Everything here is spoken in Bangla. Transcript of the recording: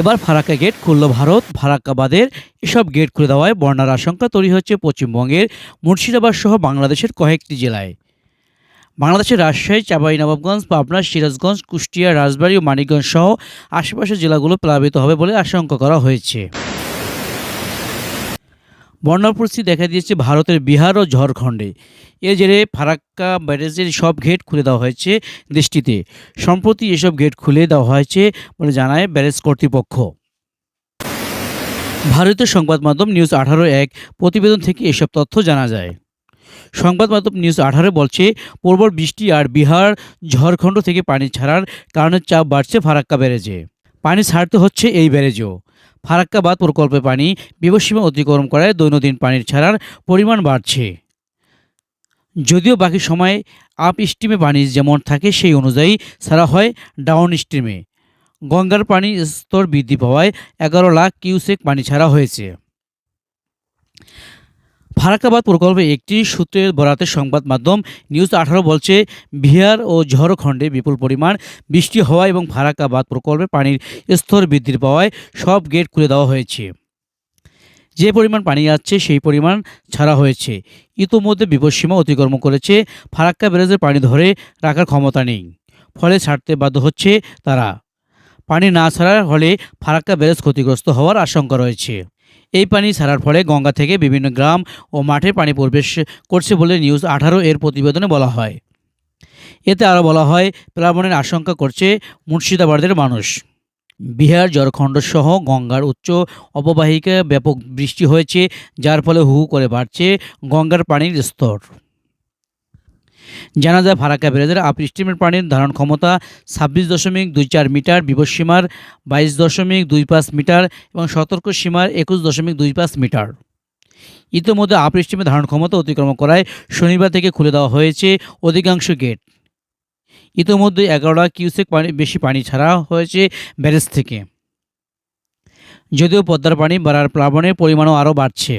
এবার ফারাক্কা গেট খুলল ভারত। ফারাক্কাবাদের এসব গেট খুলে দেওয়ায় বন্যার আশঙ্কা তৈরি হচ্ছে পশ্চিমবঙ্গের মুর্শিদাবাদ সহ বাংলাদেশের কয়েকটি জেলায়। বাংলাদেশের রাজশাহী চাঁপাইনবাবগঞ্জ পাবনা, সিরাজগঞ্জ, কুষ্টিয়া, রাজবাড়ী ও মানিকগঞ্জ সহ আশেপাশের জেলাগুলো প্লাবিত হবে বলে আশঙ্কা করা হয়েছে। বন্যার পরিস্থিতি দেখা দিয়েছে ভারতের বিহার ও ঝাড়খণ্ডে। এর জেরে ফারাক্কা ব্যারেজের সব গেট খুলে দেওয়া হয়েছে দেশটিতে। সম্প্রতি এসব গেট খুলে দেওয়া হয়েছে বলে জানায় ব্যারেজ কর্তৃপক্ষ। ভারতীয় সংবাদ মাধ্যম নিউজ আঠারো এক প্রতিবেদন থেকে এসব তথ্য জানা যায়। সংবাদ মাধ্যম নিউজ আঠারো বলছে, প্রবল বৃষ্টি আর বিহার, ঝড়খণ্ড থেকে পানি ছাড়ার কারণে চাপ বাড়ছে ফারাক্কা ব্যারেজে। পানি ছাড়তে হচ্ছে এই ব্যারেজও। ফারাক্কা বাঁধ প্রকল্পে পানি বিপদসীমা অতিক্রম করায় দৈনন্দিন পানির ছাড়ার পরিমাণ বাড়ছে। যদিও বাকি সময়ে আপ স্ট্রিমে পানি যেমন থাকে সেই অনুযায়ী ছাড়া হয় ডাউন স্ট্রিমে গঙ্গার পানি স্তর বৃদ্ধি পাওয়ায় এগারো লাখ কিউসেক পানি ছাড়া হয়েছে। ফারাক্কাবাদ প্রকল্পে একটি সূত্রের বরাতে সংবাদ মাধ্যম নিউজ আঠারো বলছে, বিহার ও ঝড়খণ্ডে বিপুল পরিমাণ বৃষ্টি হওয়া এবং ফারাক্কাবাদ প্রকল্পে পানির স্তর বৃদ্ধি পাওয়ায় সব গেট খুলে দেওয়া হয়েছে। যে পরিমাণ পানি আসছে, সেই পরিমাণ ছাড়া হয়েছে। ইতোমধ্যে বিপদসীমা অতিক্রম করেছে, ফারাক্কা ব্যারেজের পানি ধরে রাখার ক্ষমতা নেই। ফলে ছাড়তে বাধ্য হচ্ছে তারা। পানি না ছাড়ার ফলে ফারাক্কা ব্যারেজ ক্ষতিগ্রস্ত হওয়ার আশঙ্কা রয়েছে। এই পানি ছাড়ার ফলে গঙ্গা থেকে বিভিন্ন গ্রাম ও মাঠে পানি প্রবেশ করছে বলে নিউজ আঠারো এর প্রতিবেদনে বলা হয়। এতে আরও বলা হয়, প্লাবনের আশঙ্কা করছে মুর্শিদাবাদের মানুষ। বিহার সহ গঙ্গার উচ্চ অববাহিকা ব্যাপক বৃষ্টি হয়েছে, যার ফলে হু করে বাড়ছে গঙ্গার পানির স্তর। জানা যায় ফারাক্কা ব্যারেজের আপ স্ট্রিমের পানির ধারণ ক্ষমতা ছাব্বিশ দশমিক দুই চার মিটার বিপদসীমার বাইশ দশমিক দুই পাঁচ মিটার এবং সতর্ক সীমার একুশ দশমিক দুই পাঁচ মিটার। ইতিমধ্যে আপ স্ট্রিমের ধারণ ক্ষমতা অতিক্রম করায় শনিবার থেকে খুলে দেওয়া হয়েছে অধিকাংশ গেট। ইতিমধ্যে এগারোটা কিউসেক পানি বেশি পানি ছাড়া হয়েছে ব্যারেজ থেকে। যদিও পদ্মার পানি বাড়ার প্লাবনের পরিমাণও আরও বাড়ছে।